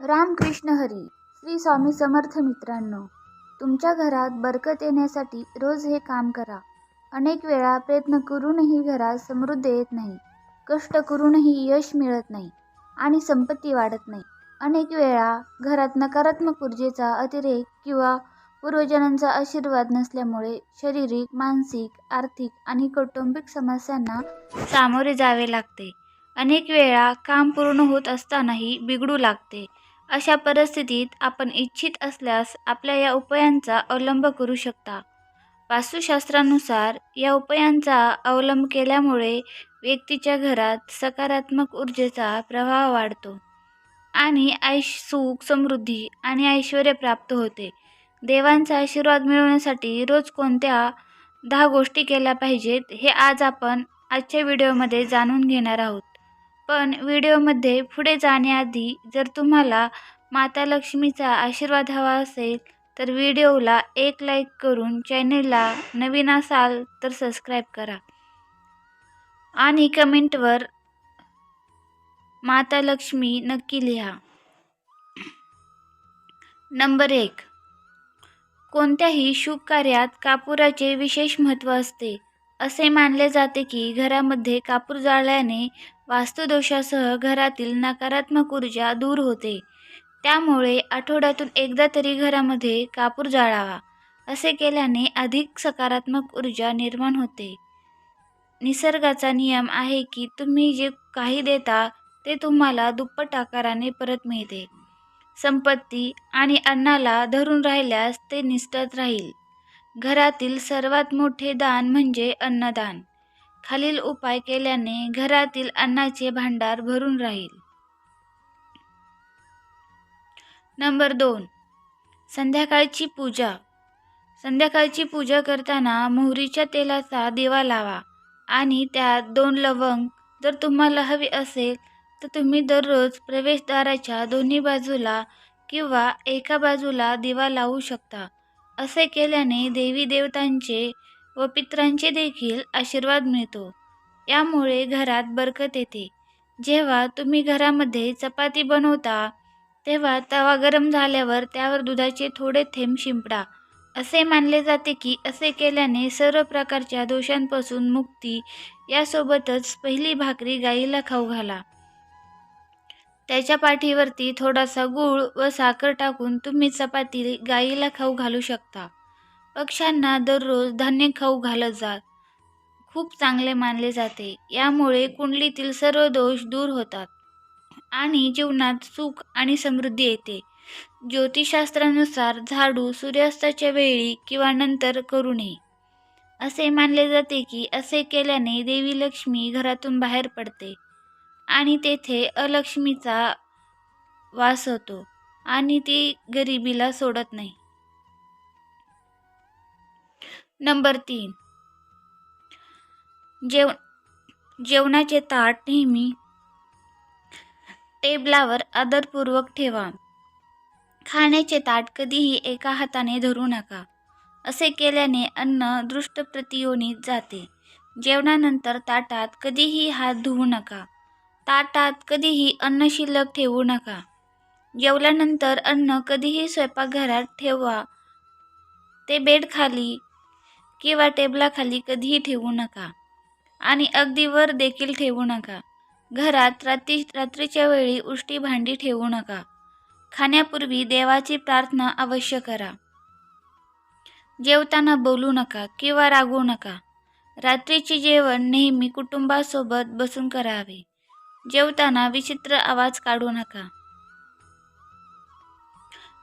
रामकृष्ण हरी श्री स्वामी समर्थ मित्रांनो तुमच्या घरात बरकत येण्यासाठी रोज हे काम करा. अनेक वेळा प्रयत्न करूनही घरात समृद्धी येत नाही. कष्ट करूनही यश मिळत नाही आणि संपत्ती वाढत नाही. अनेक वेळा घरात नकारात्मक ऊर्जेचा अतिरेक किंवा पूर्वजनांचा आशीर्वाद नसल्यामुळे शारीरिक मानसिक आर्थिक आणि कौटुंबिक समस्यांना सामोरे जावे लागते. अनेक वेळा काम पूर्ण होत असतानाही बिघडू लागते. अशा परिस्थितीत आपण इच्छित असल्यास आपल्या या उपायांचा अवलंब करू शकता. वास्तुशास्त्रानुसार या उपायांचा अवलंब केल्यामुळे व्यक्तीच्या घरात सकारात्मक ऊर्जेचा प्रभाव वाढतो आणि ऐश सुख समृद्धी आणि ऐश्वर प्राप्त होते. देवांचा आशीर्वाद मिळवण्यासाठी रोज कोणत्या दहा गोष्टी केल्या पाहिजेत हे आज आपण आजच्या व्हिडिओमध्ये जाणून घेणार आहोत. पण व्हिडिओमध्ये पुढे जाण्याआधी जर तुम्हाला माता लक्ष्मीचा आशीर्वाद हवा असेल तर व्हिडिओला एक लाईक करून चॅनेलला नवीन असाल तर सबस्क्राईब करा. आणि कमेंटवर माता लक्ष्मी नक्की लिहा. नंबर एक. कोणत्याही शुभ कार्यात कापुराचे विशेष महत्त्व असते. असे मानले जाते की घरामध्ये कापूर जाळल्याने वास्तुदोषासह घरातील नकारात्मक ऊर्जा दूर होते. त्यामुळे आठवड्यातून एकदा तरी घरामध्ये कापूर जाळावा असे केल्याने अधिक सकारात्मक ऊर्जा निर्माण होते. निसर्गाचा नियम आहे की तुम्ही जे काही देता ते तुम्हाला दुप्पट आकाराने परत मिळते. संपत्ती आणि अन्नाला धरून राहिल्यास ते निष्ठत राहील. घरातील सर्वात मोठे दान म्हणजे अन्नदान. खालील उपाय केल्याने घरातील अन्नाचे भांडार भरून राहील. नंबर दोन. संध्याकाळची पूजा. संध्याकाळची पूजा करताना मोहरीच्या तेलाचा दिवा लावा आणि त्यात दोन लवंग जर तुम्हाला हवी असेल तर तुम्ही दररोज प्रवेशद्वाराच्या दोन्ही बाजूला किंवा एका बाजूला दिवा लावू शकता. असे केल्याने देवी देवतांचे व पित्रांचे देखील आशीर्वाद मिळतो. यामुळे घरात बरकत येते. जेव्हा तुम्ही घरामध्ये चपाती बनवता तेव्हा तवा गरम झाल्यावर त्यावर दुधाचे थोडे थेंब शिंपडा. असे मानले जाते की असे केल्याने सर्व प्रकारच्या दोषांपासून मुक्ती. यासोबतच पहिली भाकरी गाईला खाऊ घाला. त्याच्या पाठीवरती थोडासा गूळ व साखर टाकून तुम्ही चपाती गाईला खाऊ घालू शकता. पक्ष्यांना दररोज धान्य खाऊ घालत जात खूप चांगले मानले जाते. यामुळे कुंडलीतील सर्व दोष दूर होतात आणि जीवनात सुख आणि समृद्धी येते. ज्योतिषशास्त्रानुसार झाडू सूर्यास्ताच्या वेळी किंवा नंतर करू नये. असे मानले जाते की असे केल्याने देवी लक्ष्मी घरातून बाहेर पडते आणि तेथे अलक्ष्मीचा वास होतो आणि ती गरिबीला सोडत नाही. नंबर तीन. जेव जेवणाचे ताट नेहमी टेबलावर आदरपूर्वक ठेवा. खाण्याचे ताट कधीही एका हाताने धरू नका. असे केल्याने अन्न दृष्ट प्रतियोनीत जाते. जेवणानंतर ताटात कधीही हात धुवू नका. ताटात कधीही अन्न शिल्लक ठेवू नका. जेवल्यानंतर अन्न कधीही स्वयंपाकघरात ठेवा. ते बेडखाली किंवा टेबलाखाली कधीही ठेवू नका. आणि अगदी वर देखील ठेवू नका. घरात रात्री रात्रीच्या वेळी उष्टी भांडी ठेवू नका. खाण्यापूर्वी देवाची प्रार्थना अवश्य करा. जेवताना बोलू नका किंवा रागवू नका. रात्रीचे जेवण नेहमी कुटुंबासोबत बसून करावे. जेवताना विचित्र आवाज काढू नका.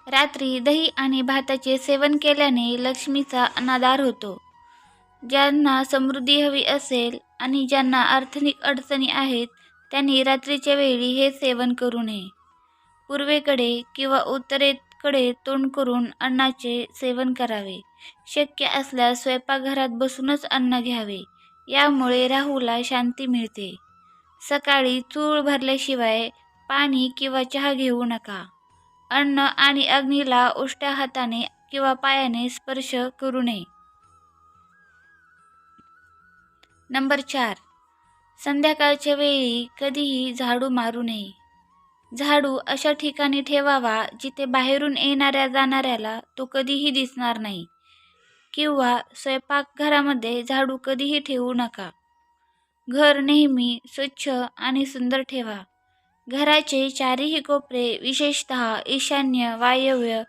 रात्री दही आणि भाताचे सेवन केल्याने लक्ष्मीचा अनादार होतो. ज्यांना समृद्धी हवी असेल आणि ज्यांना आर्थिक अडचणी आहेत त्यांनी रात्रीच्या वेळी हे सेवन करू नये. पूर्वेकडे किंवा उत्तरेकडे तोंड करून अन्नाचे सेवन करावे. शक्य असल्यास स्वयंपाकघरात बसूनच अन्न घ्यावे. यामुळे राहूला शांती मिळते. सकाळी चूळ भरल्याशिवाय पाणी किंवा चहा घेऊ नका. अन्न आणि अग्नीला उष्ट्या हाताने किंवा पायाने स्पर्श करू नये. नंबर चार. संध्याकाळच्या वेळी कधीही झाडू मारू नये. झाडू अशा ठिकाणी ठेवावा जिथे बाहेरून येणाऱ्या जाणाऱ्याला तो कधीही दिसणार नाही किंवा स्वयंपाकघरामध्ये झाडू कधीही ठेवू नका. घर नेहमी स्वच्छ आणि सुंदर ठेवा. घराचे चारही कोपरे विशेषतः ईशान्य वायव्य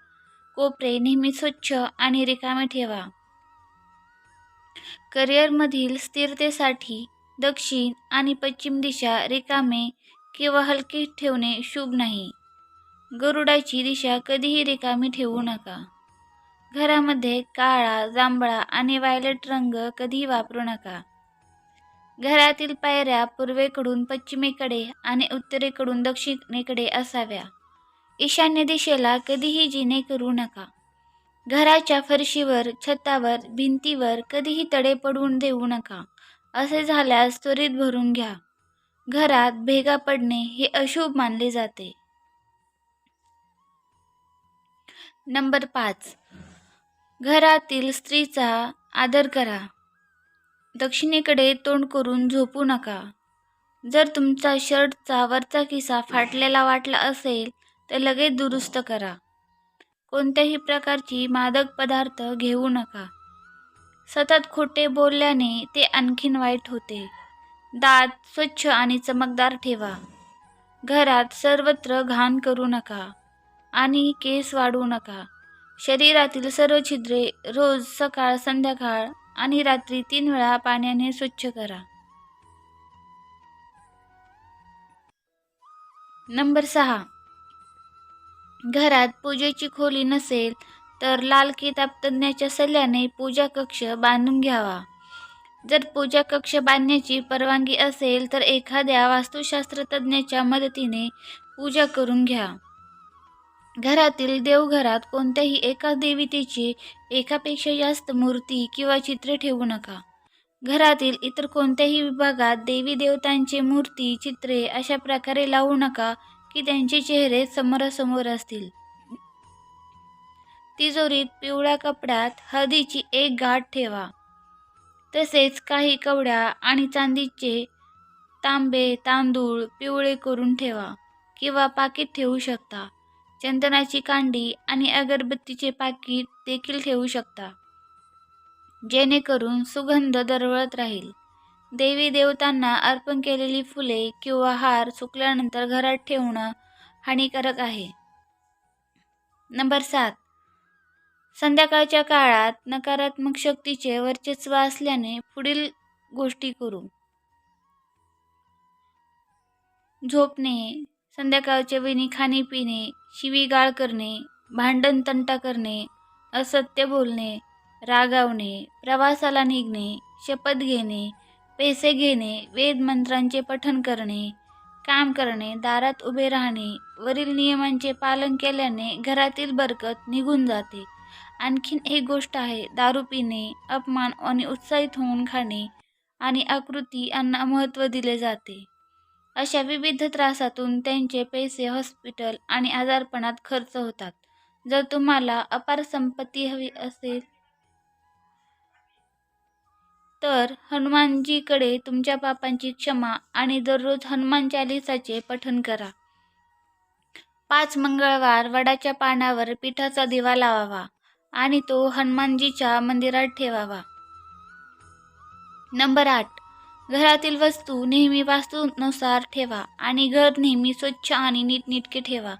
कोपरे नेहमी स्वच्छ आणि रिकामे ठेवा. करिअरमधील स्थिरतेसाठी दक्षिण आणि पश्चिम दिशा रिकामे किंवा हलके ठेवणे शुभ नाही. गरुडाची दिशा कधीही रिकामी ठेवू नका. घरामध्ये काळा जांभळा आणि वायलेट रंग कधीही वापरू नका. घरातील पायऱ्या पूर्वेकडून पश्चिमेकडे आणि उत्तरेकडून दक्षिणेकडे असाव्या. ईशान्य दिशेला कधीही जिने करू नका. घराच्या फरशीवर छतावर भिंतीवर कधीही तडे पडून देऊ नका. असे झाल्यास त्वरित भरून घ्या. घरात भेगा पडणे हे अशुभ मानले जाते. नंबर पाच. घरातील स्त्रीचा आदर करा. दक्षिणेकडे तोंड करून झोपू नका. जर तुमचा शर्टचा वरचा खिसा फाटलेला वाटला असेल तर लगेच दुरुस्त करा. कोणत्याही प्रकारची मादक पदार्थ घेऊ नका. सतत खोटे बोलल्याने ते आणखीन वाईट होते. दात स्वच्छ आणि चमकदार ठेवा. घरात सर्वत्र घाण करू नका आणि केस वाढू नका. शरीरातील सर्व छिद्रे रोज सकाळ संध्याकाळ आणि रात्री तीन वेळा पाण्याने स्वच्छ करा. नंबर सहा. घरात पूजेची खोली नसेल तर लाल किताब तज्ज्ञाच्या सल्ल्याने पूजा कक्ष बांधून घ्यावा. जर पूजा कक्ष बांधण्याची परवानगी असेल तर एखाद्या वास्तुशास्त्र तज्ज्ञाच्या मदतीने पूजा करून घ्या. घरातील देवघरात कोणत्याही एका देवतेची एकापेक्षा जास्त मूर्ती किंवा चित्रे ठेवू नका. घरातील इतर कोणत्याही विभागात देवी देवतांचे मूर्ती चित्रे अशा प्रकारे लावू नका की त्यांचे चेहरे समोरासमोर असतील. तिजोरीत पिवळ्या कपड्यात हळदीची एक गाठ ठेवा. तसेच काही कवड्या आणि चांदीचे तांबे तांदूळ पिवळे करून ठेवा किंवा पाकिट ठेवू शकता. चंदनाची कांडी आणि अगरबत्तीचे पाकिट देखील ठेवू शकता. जेणेकरून सुगंध दरवळत राहील. देवी देवतांना अर्पण केलेली फुले किंवा हार सुकल्यानंतर घरात ठेवणं हानिकारक आहे. नंबर सात. संध्याकाळच्या काळात नकारात्मक शक्तीचे वर्चस्व असल्याने पुढील गोष्टी करू. झोपणे संध्याकाळच्या विणी खाणे पिणे शिवीगाळ करणे भांडण तंटा करणे असत्य बोलणे रागावणे प्रवासाला निघणे शपथ घेणे पैसे घेणे वेद मंत्रांचे पठण करणे काम करणे दारात उभे राहणे वरील नियमांचे पालन केल्याने घरातील बरकत निघून जाते. आणखीन एक गोष्ट आहे दारू पिणे अपमान आणि उत्साहित होऊन खाणे आणि आकृती यांना महत्त्व दिले जाते. अशा विविध त्रासातून त्यांचे पैसे हॉस्पिटल आणि आजारपणात खर्च होतात. जर तुम्हाला अपार संपत्ती हवी असेल तर हनुमानजीकडे तुमच्या पापांची क्षमा आणि दररोज हनुमान चालिसाचे पठण करा. पाच मंगळवार वडाच्या पानावर पिठाचा दिवा लावावा आणि तो हनुमानजीच्या मंदिरात ठेवावा. नंबर आठ. घरातील वस्तू नेहमी वास्तूनुसार ठेवा आणि घर नेहमी स्वच्छ आणि नीटनेटके ठेवा.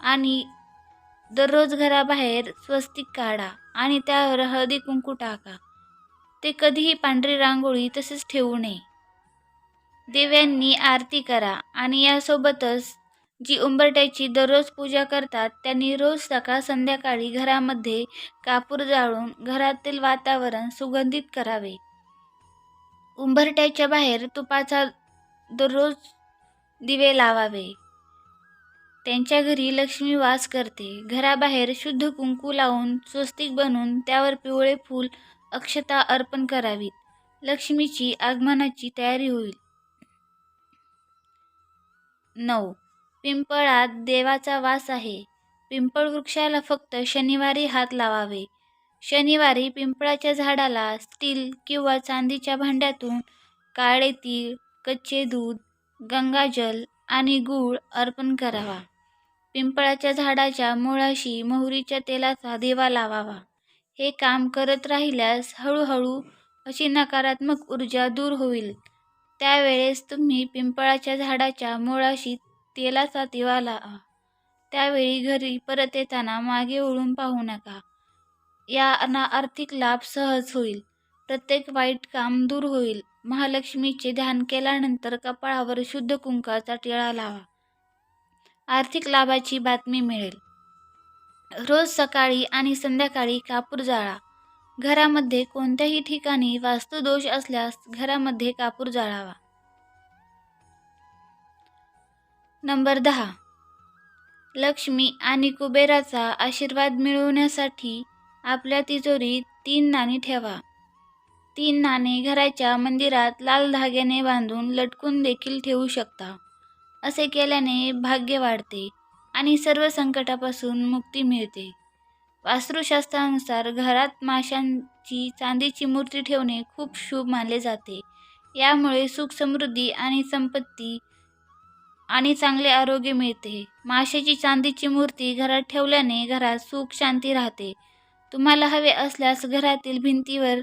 आणि दररोज घराबाहेर स्वस्तिक काढा आणि त्यावर हळदी कुंकू टाका. ते कधीही पांढरी रांगोळी तसेच ठेवू नये. देव्यांनी आरती करा आणि यासोबतच जी उंबरट्याची दररोज पूजा करतात त्यांनी रोज सकाळ संध्याकाळी घरामध्ये कापूर जाळून घरातील वातावरण सुगंधित करावे. उंबरट्याच्या बाहेर तुपाचा दररोज दिवे लावावे. त्यांच्या घरी लक्ष्मी वास करते. घराबाहेर शुद्ध कुंकू लावून स्वस्तिक बनवून त्यावर पिवळे फूल अक्षता अर्पण करावीत. लक्ष्मीची आगमनाची तयारी होईल. नऊ. पिंपळात देवाचा वास आहे. पिंपळ वृक्षाला फक्त शनिवारी हात लावावे. शनिवारी पिंपळाच्या झाडाला स्टील किंवा चांदीच्या भांड्यातून काळे तीळ कच्चे दूध गंगाजल आणि गूळ अर्पण करावा. पिंपळाच्या झाडाच्या मुळाशी मोहरीच्या तेलाचा दिवा लावावा. हे काम करत राहिल्यास हळूहळू अशी नकारात्मक ऊर्जा दूर होईल. त्यावेळेस तुम्ही पिंपळाच्या झाडाच्या मुळाशी तेलाचा दिवा लावा. त्यावेळी घरी परत येताना मागे ओळून पाहू नका. याना आर्थिक लाभ सहज होईल. प्रत्येक वाईट काम दूर होईल. महालक्ष्मीचे ध्यान केल्यानंतर कपाळावर शुद्ध कुंकाचा टिळा लावा. आर्थिक लाभाची बातमी मिळेल. रोज सकाळी आणि संध्याकाळी कापूर जाळा. घरामध्ये कोणत्याही ठिकाणी वास्तुदोष असल्यास घरामध्ये कापूर जाळावा. नंबर दहा. लक्ष्मी आणि कुबेराचा आशीर्वाद मिळवण्यासाठी आपल्या तिजोरीत तीन नाणी ठेवा. तीन नाणे घराच्या मंदिरात लाल धाग्याने बांधून लटकून देखील ठेवू शकता. असे केल्याने भाग्य वाढते आणि सर्व संकटापासून मुक्ती मिळते. वास्तुशास्त्रानुसार घरात माशांची चांदीची मूर्ती ठेवणे खूप शुभ मानले जाते. यामुळे सुख समृद्धी आणि संपत्ती आणि चांगले आरोग्य मिळते. माशाची चांदीची मूर्ती घरात ठेवल्याने घरात सुख शांती राहते. तुम्हाला हवे असल्यास घरातील भिंतीवर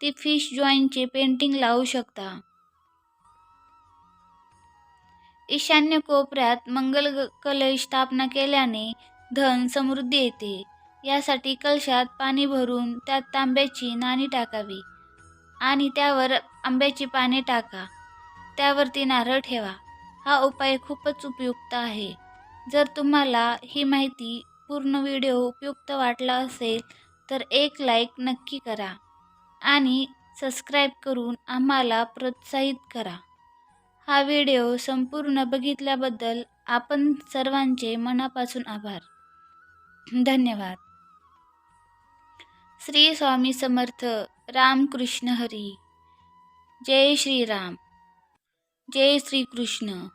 ती फिश जॉईंटचे पेंटिंग लावू शकता. ईशान्य कोपऱ्यात मंगल कलश स्थापना केल्याने धन समृद्धी येते. यासाठी कलशात पाणी भरून त्यात तांब्याची नाणी टाकावी आणि त्यावर आंब्याची पाने टाका. त्यावरती नारळ ठेवा. हा उपाय खूपच उपयुक्त आहे. जर तुम्हाला ही माहिती पूर्ण व्हिडिओ उपयुक्त वाटला असेल तर एक लाईक नक्की करा आणि सबस्क्राईब करून आम्हाला प्रोत्साहित करा. हा व्हिडिओ संपूर्ण बघितल्याबद्दल आपण सर्वांचे मनापासून आभार. धन्यवाद. श्री स्वामी समर्थ रामकृष्ण हरी. जय श्रीराम जय श्रीकृष्ण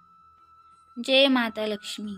जय माता लक्ष्मी.